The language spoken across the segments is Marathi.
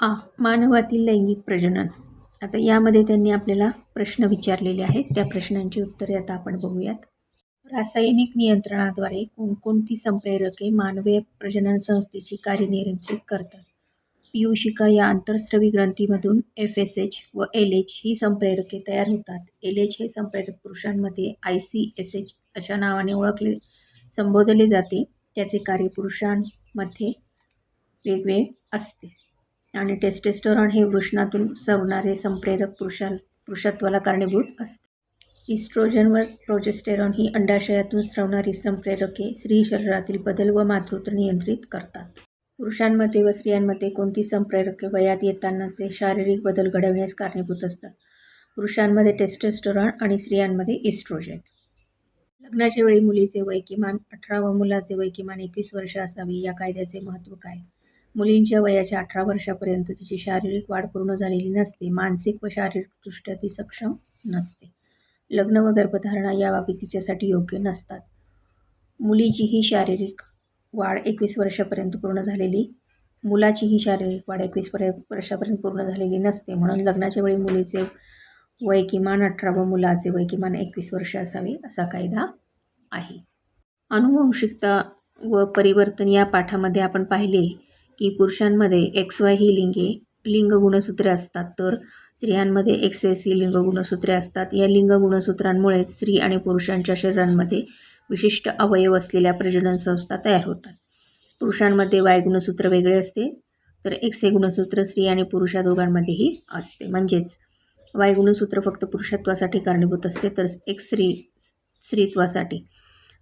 आ मानवातील लैंगिक प्रजनन. आता यामध्ये त्यांनी आपल्याला प्रश्न विचारलेले आहेत. त्या प्रश्नांची उत्तरे आता आपण बघूयात. रासायनिक नियंत्रणाद्वारे कोणकोणती संप्रेरके मानवीय प्रजनन संस्थेची कार्य नियंत्रित करतात? पियुषिका या आंतरस्रवी ग्रंथीमधून एफ एस एच व एल एच ही संप्रेरके तयार होतात? एल एच हे संप्रेरक पुरुषांमध्ये आय सी एस एच अशा नावाने ओळखले संबोधले जाते. त्याचे कार्य पुरुषांमध्ये वेगळे असते. आणि टेस्टेस्टोरॉन हे वृषणातून सवणारे संप्रेरक पुरुषा पुरुषत्वाला कारणीभूत असते. इस्ट्रोजन व प्रोजेस्टेरॉन ही अंडाशयातून स्रवणारी संप्रेरके स्त्री शरीरातील बदल व मातृत्व नियंत्रित करतात. पुरुषांमध्ये व स्त्रियांमध्ये कोणती संप्रेरके वयात येतानाचे शारीरिक बदल घडविण्यास कारणीभूत असतात? पुरुषांमध्ये टेस्टेस्टोरॉन आणि स्त्रियांमध्ये इस्ट्रोजन लग्नाच्या वेळी मुलीचे वय किमान अठरा व मुलाचे वय किमान एकवीस वर्ष असावे या कायद्याचे महत्त्व काय? मुलींच्या वयाच्या अठरा वर्षापर्यंत तिची शारीरिक वाढ पूर्ण झालेली नसते मानसिक व शारीरिकदृष्ट्या ती सक्षम नसते. लग्न व गर्भधारणा या बाबी तिच्यासाठी योग्य नसतात. मुलीची ही शारीरिक वाढ एकवीस वर्षापर्यंत पूर्ण झालेली मुलाचीही शारीरिक वाढ एकवीस पर्य वर्षापर्यंत पूर्ण झालेली नसते. म्हणून लग्नाच्या वेळी मुलीचे वय किमान अठरा व मुलाचे वय किमान एकवीस वर्ष असावे असा कायदा आहे. अनुवंशिकता व परिवर्तन या पाठामध्ये आपण पाहिले. की पुरुषांमध्ये एक्स वाय ही लिंगे लिंग गुणसूत्रे असतात. तर स्त्रियांमध्ये एक्स एस ही लिंग गुणसूत्रे असतात. या लिंग गुणसूत्रांमुळे स्त्री आणि पुरुषांच्या शरीरांमध्ये विशिष्ट अवयव असलेल्या प्रजनन संस्था तयार होतात. पुरुषांमध्ये वाय गुणसूत्र वेगळे असते तर एक्स हे गुणसूत्र स्त्री आणि पुरुषा दोघांमध्येही असते. म्हणजेच वाय गुणसूत्र फक्त पुरुषत्वासाठी कारणीभूत असते तर एक्स स्त्री स्त्रीत्वासाठी.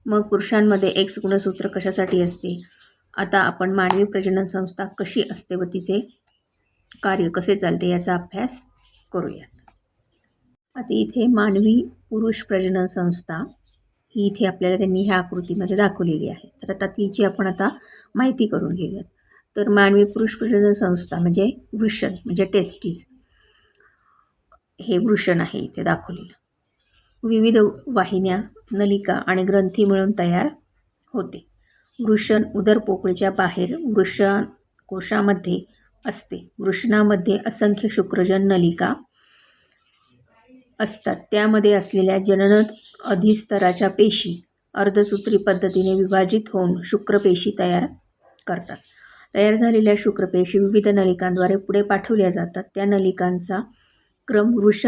मग पुरुषांमध्ये एक्स गुणसूत्र कशासाठी असते? आता आपण मानवी प्रजनन संस्था कशी असते व तिचे कार्य कसे चालते याचा अभ्यास करूयात. आता इथे मानवी पुरुष प्रजनन संस्था ही इथे आपल्याला त्यांनी ह्या आकृतीमध्ये दाखवलेली आहे. तर आता तिची आपण आता माहिती करून घेऊयात. तर मानवी पुरुष प्रजनन संस्था म्हणजे वृषण म्हणजे टेस्टीज हे वृषण आहे इथे दाखवलेलं. विविध वाहिन्या नलिका आणि ग्रंथी मिळून तयार होते. वृषण उदरपोकळीच्या बाहेर वृषण कोशामध्ये असते. वृषणामध्ये असंख्य शुक्रजन नलिका असतात. त्यामध्ये असलेल्या जनन अधिस्तराच्या पेशी अर्धसूत्री पद्धतीने विभाजित होऊन शुक्रपेशी तयार करतात. तयार झालेल्या शुक्रपेशी विविध नलिकांद्वारे पुढे पाठवल्या जातात. त्या नलिकांचा क्रम वृष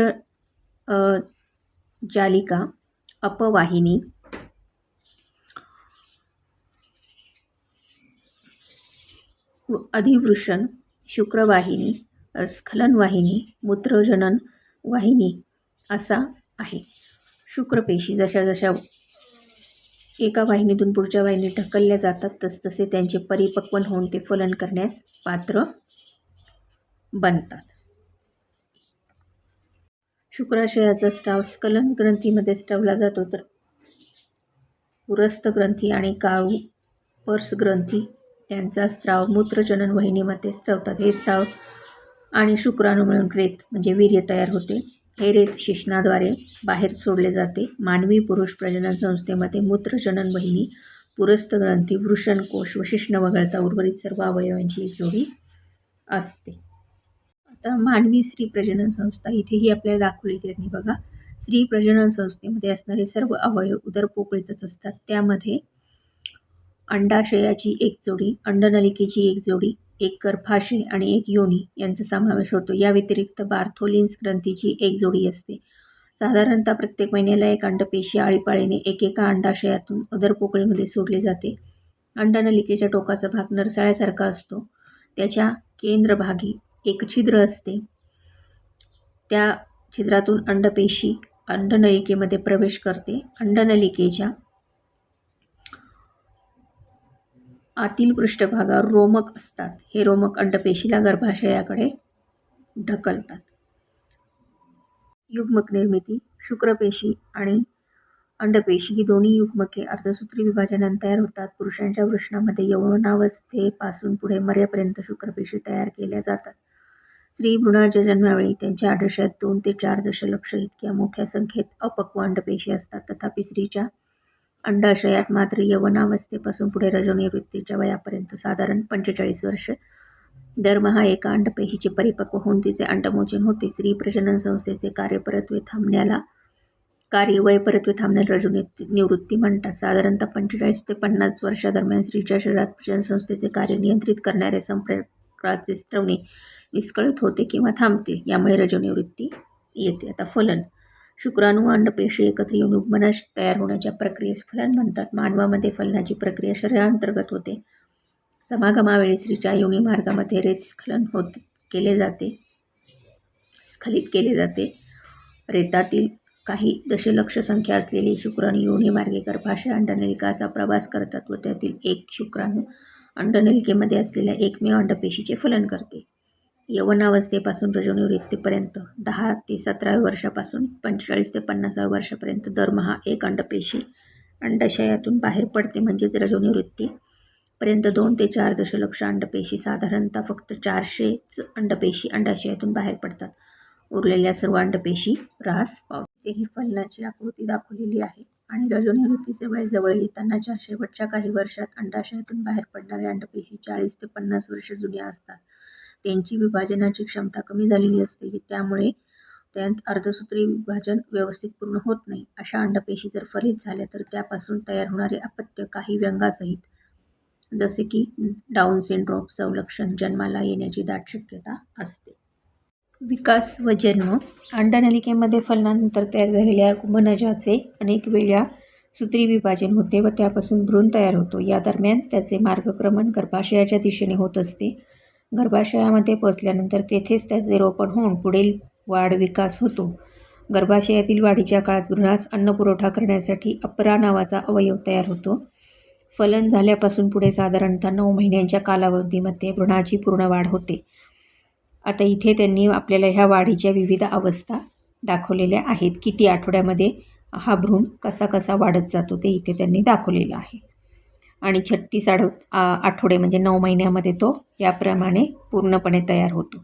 जालिका अपवाहिनी अधिवृषण शुक्रवाहिनी स्खलनवाहिनी मूत्रजनन वाहिनी असा आहे. शुक्रपेशी जशा जशा एका वाहिनीतून पुढच्या वाहिनीत ढकलल्या जातात तसतसे त्यांचे परिपक्वन होऊन ते फलन करण्यास पात्र बनतात. शुक्राशयाचा स्राव स्खलन ग्रंथीमध्ये स्रावला जातो तर उरस्थ ग्रंथी आणि काऊ पर्स ग्रंथी त्यांचा स्त्राव मूत्रजनन वहिनीमध्ये स्त्रवतात हे स्त्राव आणि शुक्राणू मिळून रेत म्हणजे वीर्य तयार होते. हे रेत शिश्नाद्वारे बाहेर सोडले जाते. मानवी पुरुष प्रजनन संस्थेमध्ये मूत्रजनन वहिनी पुरस्त ग्रंथी वृषणकोश व शिष्ण वगळता उर्वरित सर्व अवयवांची जोडी असते. आता मानवी स्त्री प्रजनन संस्था इथेही आपल्याला दाखवली त्यांनी बघा. स्त्री प्रजनन संस्थेमध्ये असणारे सर्व अवयव उदरपोकळीतच असतात. त्यामध्ये अंडाशयाची एक जोडी अंडनलिकेची एक जोडी एक गर्भाशय आणि एक योनी यांचा समावेश होतो. या व्यतिरिक्त बार्थोलिन्स ग्रंथीची एक जोडी असते. साधारणतः प्रत्येक महिन्याला एक अंडपेशी आळीपाळीने एकेका अंडाशयातून उदरपोकळीमध्ये सोडली जाते. अंडनलिकेच्या टोकाचा भाग नरसाळ्यासारखा असतो. त्याच्या केंद्रभागी एक छिद्र असते. त्या छिद्रातून अंडपेशी अंडनलिकेमध्ये प्रवेश करते. अंडनलिकेच्या आतील पृष्ठभागावर रोमक असतात. हे रोमक अंडपेशीला गर्भाशयाकडे ढकलतात. युग्मक निर्मिती शुक्रपेशी आणि अंडपेशी ही दोन्ही युग्मके अर्धसूत्री विभाजनाने तयार होतात. पुरुषांच्या वृषणामध्ये यौवनावस्थेपासून पुढे मर्यापर्यंत शुक्रपेशी तयार केल्या जातात. स्त्री भ्रूणाच्या जन्मावेळी त्यांच्या आडोशात दोन ते चार दशलक्ष इतक्या मोठ्या संख्येत अपक्व अंडपेशी असतात तथापि स्त्रीच्या अंडाशयात मात्र यवनावस्थेपासून पुढे रजोनिवृत्तीच्या वयापर्यंत साधारण पंचेचाळीस वर्ष. दरमहा एका अंडपेहीचे परिपक्व होऊन तिचे अंडमोचन होते. स्त्री प्रजनन संस्थेचे कार्य परत्वे थांबण्याला कार्य वय परत्वे थांबण्याला रजोनि निवृत्ती म्हणतात. साधारणतः पंचेचाळीस ते पन्नास वर्षादरम्यान स्त्रीच्या शरीरात प्रजनन संस्थेचे कार्य नियंत्रित करणाऱ्या संप्रेरकाचे स्त्रवणे विस्कळीत होते किंवा थांबते यामुळे रजोनिवृत्ती येते. आता फलन शुक्राणू व अंडपेशी एकत्र येऊन उपमनाश तयार होण्याच्या प्रक्रियेस फलन म्हणतात. मानवामध्ये फलनाची प्रक्रिया शरीरांतर्गत होते. समागमावेळी स्त्रीच्या योनी मार्गामध्ये रेतस्खलन होत केले जाते. स्खलित केले जाते. रेतातील काही दशलक्ष संख्या असलेली शुक्राणू योनी मार्गे गर्भाशय अंडनलिकाचा प्रवास करतात व त्यातील एक शुक्राणू अंडनलिकेमध्ये असलेल्या एकमेव अंडपेशीचे फलन करते. यवनावस्थेपासून रजोनिवृत्तीपर्यंत दहा ते सतराव्या वर्षापासून पंचेचाळीस ते पन्नासाव्या वर्षापर्यंत दरमहा एक अंडपेशी अंडाशयातून बाहेर पडते म्हणजेच रजोनिवृत्ती पर्यंत दोन ते चार दशलक्ष अंडपेशी साधारणतः फक्त चारशेच अंडपेशी अंडाशयातून बाहेर पडतात. उरलेल्या सर्व अंडपेशी ऱ्हास पावते. ही फलनाची आकृती दाखवलेली आहे. आणि रजोनिवृत्तीचे वय जवळ येतानाच्या शेवटच्या काही वर्षात अंडाशयातून बाहेर पडणाऱ्या अंडपेशी चाळीस ते पन्नास वर्ष जुन्या असतात. त्यांची विभाजनाची क्षमता कमी झालेली असते. त्यामुळे त्यात अर्धसूत्री विभाजन व्यवस्थित पूर्ण होत नाही. अशा अंडपेशी जर फलित झाल्या तर त्यापासून तयार होणारे अपत्य काही व्यंगासहित जसे की डाऊन सिंड्रोम संलक्षण जन्माला येण्याची दाट शक्यता असते. विकास व जन्म. अंडनलिकेमध्ये फलनानंतर तयार झालेल्या कुंभनजाचे अनेक वेळा सूत्री विभाजन होते व त्यापासून भ्रूण तयार होतो. या दरम्यान त्याचे मार्गक्रमण गर्भाशयाच्या दिशेने होत असते. गर्भाशयामध्ये पोचल्यानंतर तेथेच त्याचे रोपण होऊन पुढील वाढ विकास होतो. गर्भाशयातील वाढीच्या काळात भ्रूणास अन्नपुरवठा करण्यासाठी अपरा नावाचा अवयव तयार होतो. फलन झाल्यापासून पुढे साधारणतः नऊ महिन्यांच्या कालावधीमध्ये भ्रूणाची पूर्ण वाढ होते. आता इथे त्यांनी आपल्याला ह्या वाढीच्या विविध अवस्था दाखवलेल्या आहेत. किती आठवड्यामध्ये हा भ्रूण कसा कसा वाढत जातो ते इथे त्यांनी दाखवलेलं आहे. आणि छत्तीस आठ आठवडे म्हणजे नऊ महिन्यामध्ये तो याप्रमाणे पूर्णपणे तयार होतो.